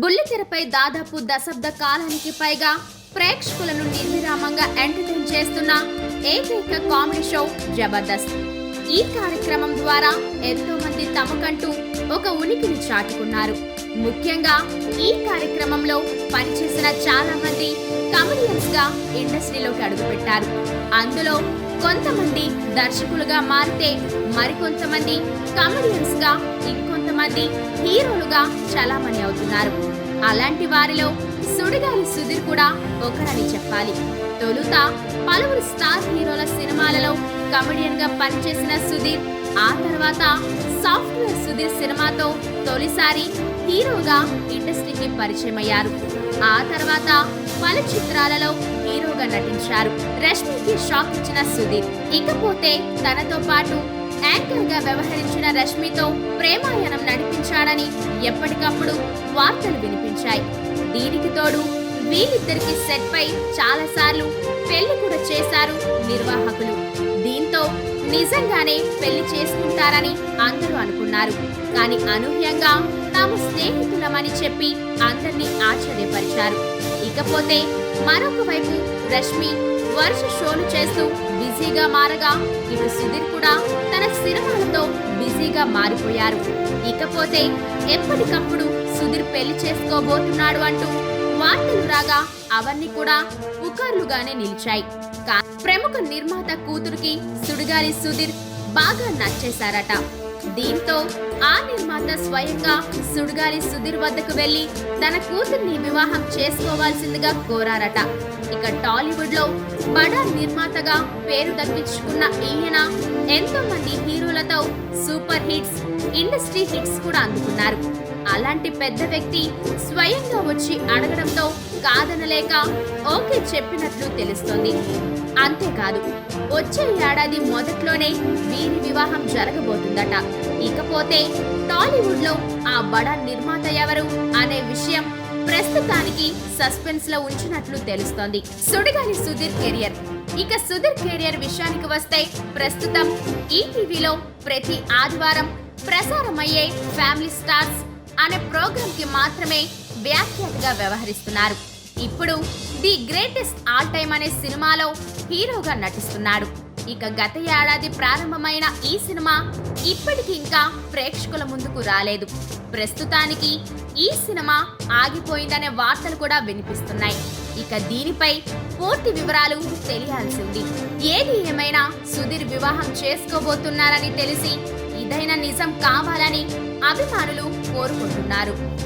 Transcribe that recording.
బుల్లితెరపై దాదాపు దశాబ్ద కాలానికి పైగా ప్రేక్షకులను నిర్విరామంగా ఎంటర్టైన్ చేస్తున్న ఏకైక కామెడీ షో జబర్దస్త్. ఈ కార్యక్రమం ద్వారా ఎంతో మంది తమకంటూ ఒక ఉనికిని చాటుకున్నారు. ముఖ్యంగా ఈ కార్యక్రమంలో పనిచేసిన చాలా మంది కమెడియన్స్గా ఇండస్ట్రీలోకి అడుగుపెట్టారు. అందులో కొంతమంది దర్శకులుగా మారితే మరికొంతమంది కమెడియన్స్గా మంది హీరోలుగా చలామణి అవుతున్నారు. అలాంటి వారిలో సుడిగాలి సుధీర్ కూడా ఒకరని చెప్పాలి. తొలుత పలువురు స్టార్ హీరోల సినిమాలలో కమెడియన్గా పనిచేసిన సుధీర్ ఆ తర్వాత సాఫ్ట్వేర్ సుధీర్ సినిమాతో తొలిసారి హీరోగా ఇండస్ట్రీకి పరిచయం అయ్యారు ఆ తర్వాత పలు చిత్రాలలో హీరోగా నటించారు. రష్మికి షాక్ ఇచ్చిన సుధీర్ ఇకపోతే తనతో పాటు యాంకర్గా వ్యవహరించిన రష్మితో ప్రేమాయణం నడిపించాడని ఎప్పటికప్పుడు వార్తలు వినిపించాయి. దీనికి తోడు వీరిద్దరికి సెట్ పై చాలా సార్లు పెళ్ళి కూడా చేశారు నిర్వాహకులు. దీంతో నిజంగానే పెళ్ళి చేసుకుంటారని అందరూ అనుకున్నారు. కానీ అనూహ్యంగా తాము స్నేహితులమని చెప్పి అందరినీ ఆశ్చర్యపరిచారు. ఇకపోతే మరొక వైపు రష్మి వరుస షోలు చేస్తూ బిజీగా మారగా ఇటు సుధీర్ కూడా బిజీగా మారిపోయారు. ఇకపోతే ఎప్పటికప్పుడు సుధీర్ పెళ్ళి చేసుకోబోతున్నాడు అంటూ వార్తలు రాగా అవన్నీ కూడా పుకార్లుగానే నిలిచాయి. కా- ప్రముఖ నిర్మాత కూతురికి సుడిగాలి సుధీర్ బాగా నచ్చేశారట. దీంతో ఆ నిర్మాత స్వయంగా సుడిగాలి సుధీర్ వద్దకు వెళ్ళి తన కూతుర్ని వివాహం చేసుకోవాల్సిందిగా కోరారట. ఇక టాలీవుడ్లో బడా నిర్మాతగా పేరు దక్కించుకున్న ఈయన ఎంతో మంది హీరోలతో సూపర్ హిట్స్ ఇండస్ట్రీ హిట్స్ కూడా అందుకున్నారు. అలాంటి పెద్ద వ్యక్తి స్వయంగా వచ్చి అడగడంతో కాదనలేక ఓకే చెప్పినట్లు తెలుస్తోంది. అంతేకాదు వచ్చే ఏడాది మొదట్లోనే వీరి వివాహం జరగబోతుందట. ఇకపోతే టాలీవుడ్లో ఆ బడా నిర్మాత ఎవరు అనే విషయం ప్రస్తుతానికి సస్పెన్స్లో ఉంచినట్లు తెలుస్తోంది. సుడిగాలి సుధీర్ కెరియర్. ఇక సుధీర్ కెరియర్ విషయానికి వస్తే ప్రస్తుతం ఈటీవీలో ప్రతి ఆదివారం ప్రసారమయ్యే ఫ్యామిలీ స్టార్స్ అనే ప్రోగ్రామ్కి మాత్రమే వ్యాఖ్యాతగా వ్యవహరిస్తున్నారు. ఇప్పుడు ది గ్రేటెస్ట్ ఆల్ టైమ్ అనే సినిమాలో హీరోగా నటిస్తున్నాడు. ఇక గత ఏడాది ప్రారంభమైన ఈ సినిమా ఇప్పటికి ఇంకా ప్రేక్షకుల ముందుకు రాలేదు. ప్రస్తుతానికి ఈ సినిమా ఆగిపోయిందనే వార్తలు కూడా వినిపిస్తున్నాయి. ఇక దీనిపై పూర్తి వివరాలు తెలియాల్సి ఉంది. ఏది ఏమైనా సుధీర్ వివాహం చేసుకోబోతున్నారని తెలిసి ఇదైనా నిజం కావాలని అభిమానులు కోరుకుంటున్నారు.